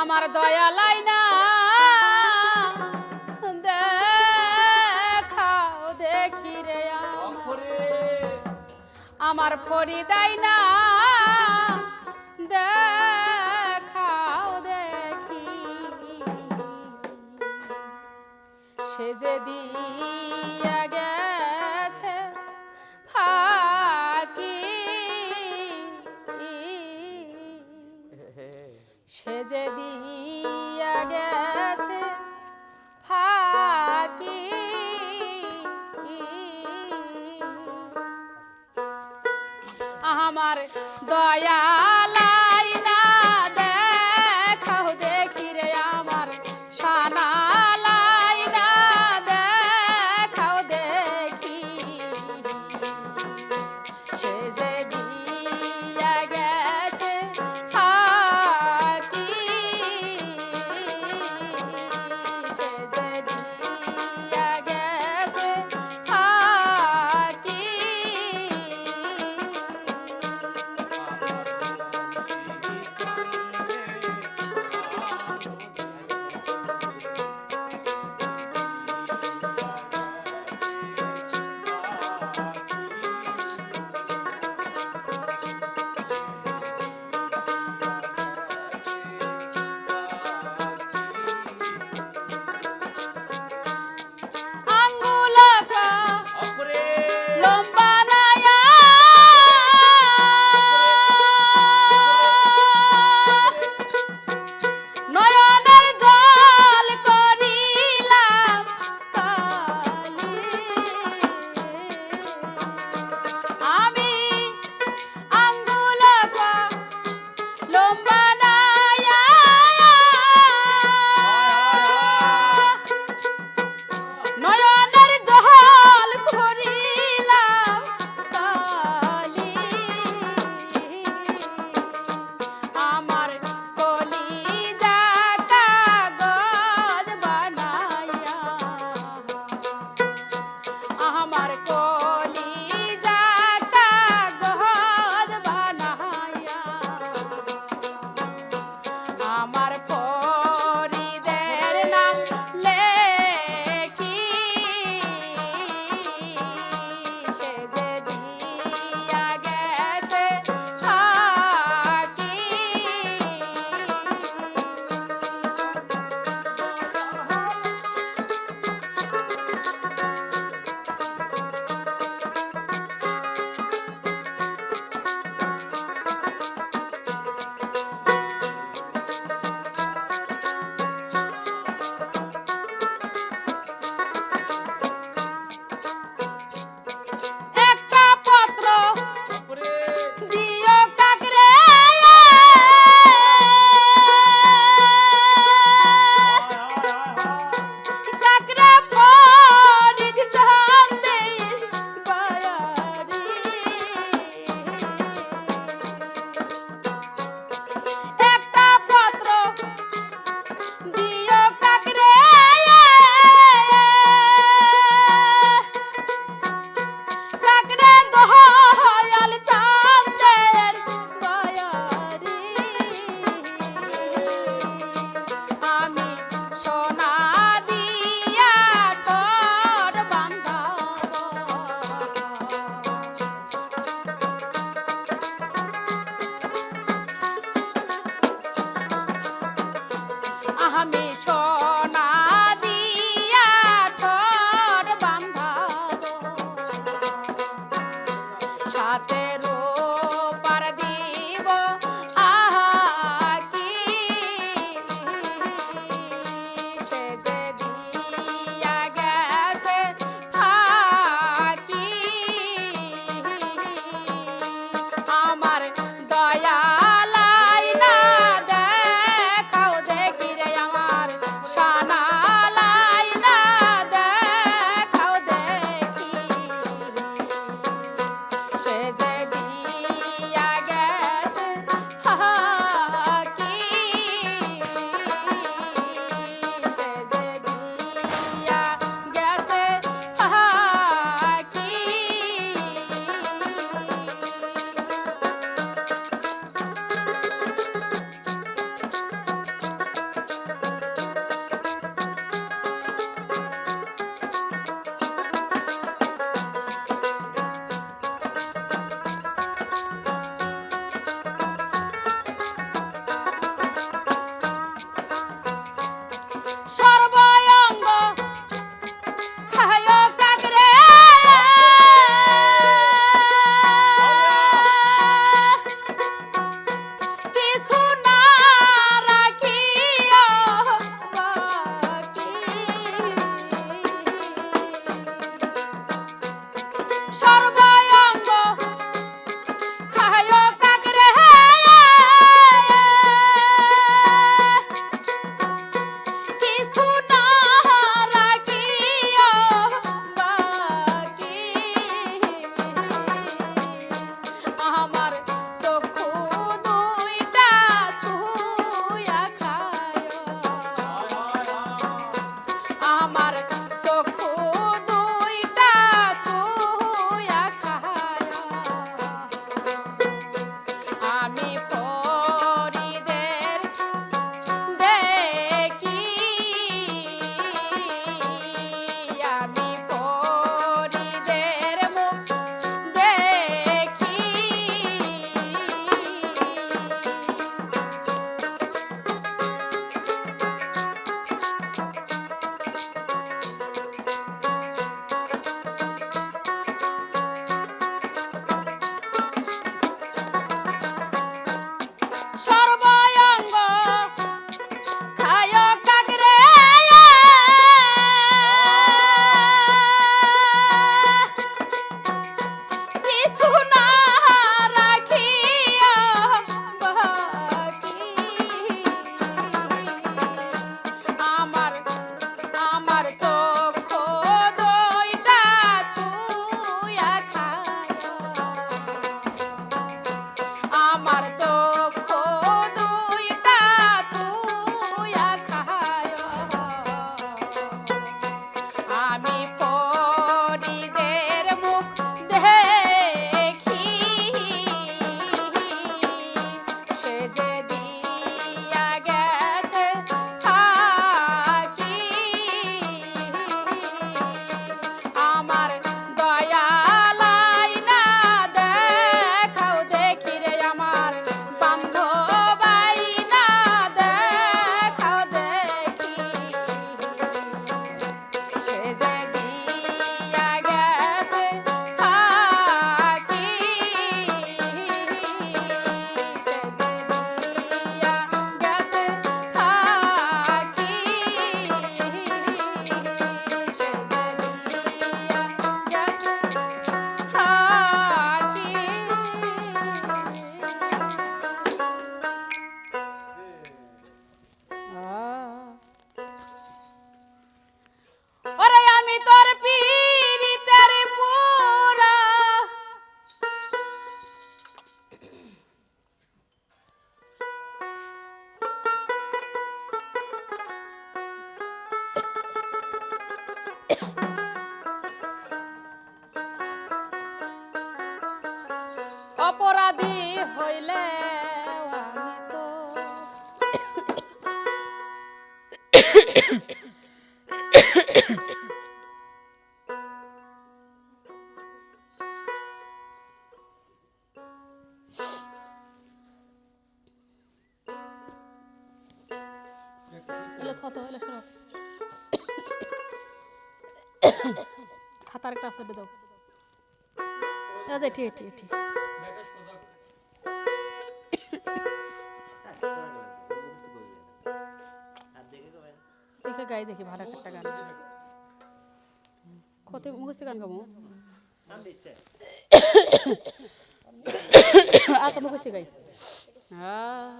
আমার দয়া লাই না। দেখাও দেখি রে আমার ফরিদাই না। দেখাও দেখি। সে যেদিন অপরাধী হইলে খাতার একটা আছে দাও। ঠিক ঠিক ঠিক। গাই দেখি ভালো একটা গান। কত মুখস্থ গান গাবো? আচ্ছা মুখস্থ গাই। আহ,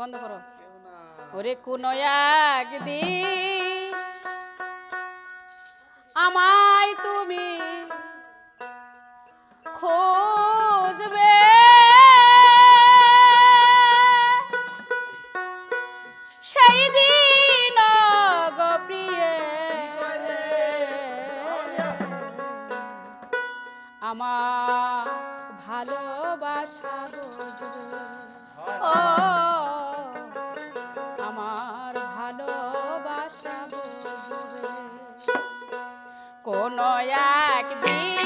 বন্ধ করো ওরে কোন একদিন আমায় তুমি খোঁজবে কোন একদিন